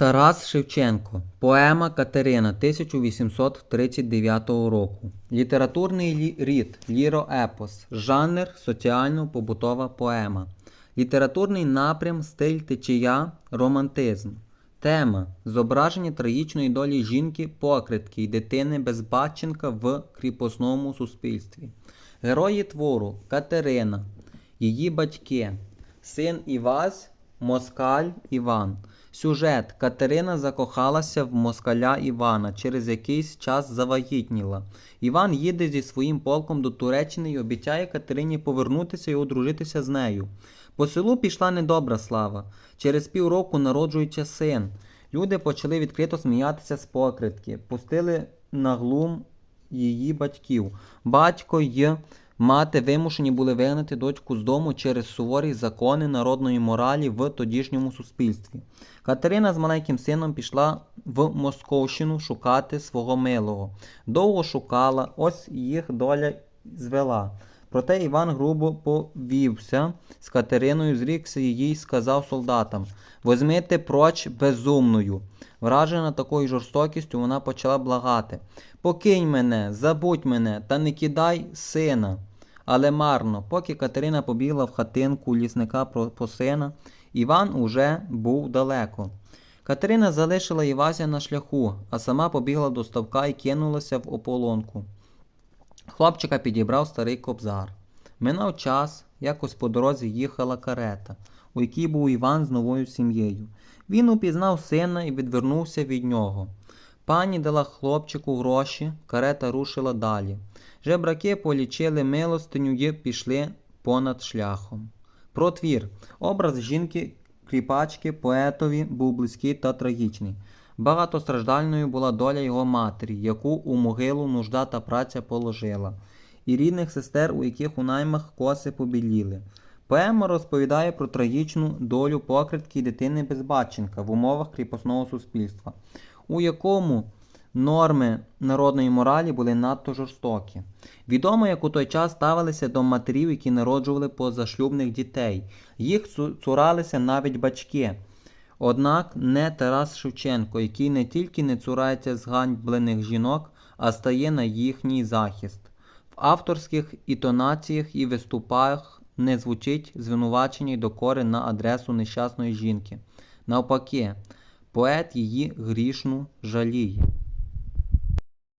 Тарас Шевченко. Поема Катерина 1839 року. Літературний лі- рід ліроепос. Жанр соціально-побутова поема. Літературний напрям стиль течія романтизм. Тема зображення трагічної долі жінки, покритки й дитини безбатченка в кріпосному суспільстві. Герої твору Катерина, її батьки, син Івась, Москаль Іван. Сюжет Катерина закохалася в москаля Івана, через якийсь час завагітніла. Іван їде зі своїм полком до Туреччини і обіцяє Катерині повернутися і одружитися з нею. По селу пішла недобра слава. Через півроку народжується син. Люди почали відкрито сміятися з покритки, пустили на глум її батьків. Батько й мати вимушені були вигнати дочку з дому через суворі закони народної моралі в тодішньому суспільстві. Катерина з маленьким сином пішла в Московщину шукати свого милого. Довго шукала, ось їх доля звела. Проте Іван грубо повівся з Катериною, зрікся її й сказав солдатам: Возьмите проч безумною. Вражена такою жорстокістю, вона почала благати: Покинь мене, забудь мене, та не кидай сина. Але марно, поки Катерина побігла в хатинку лісника по сина, Іван уже був далеко. Катерина залишила Івася на шляху, а сама побігла до ставка і кинулася в ополонку. Хлопчика підібрав старий кобзар. Минав час, якось по дорозі їхала карета, у якій був Іван з новою сім'єю. Він упізнав сина і відвернувся від нього. Пані дала хлопчику гроші, карета рушила далі. Жебраки полічили милостиню і пішли понад шляхом. Про твір. Образ жінки кріпачки поетові був близький та трагічний. Багатостраждальною була доля його матері, яку у могилу нужда та праця положила, і рідних сестер, у яких у наймах коси побіліли. Поема розповідає про трагічну долю покритки дитини безбатченка в умовах кріпосного суспільства, у якому норми народної моралі були надто жорстокі. Відомо, як у той час ставилися до матерів, які народжували позашлюбних дітей. Їх цуралися навіть батьки. Однак не Тарас Шевченко, який не тільки не цурається зганьблених жінок, а стає на їхній захист. В авторських інтонаціях і виступах не звучить звинувачення й докори на адресу нещасної жінки. Навпаки, поет її грішну жаліє.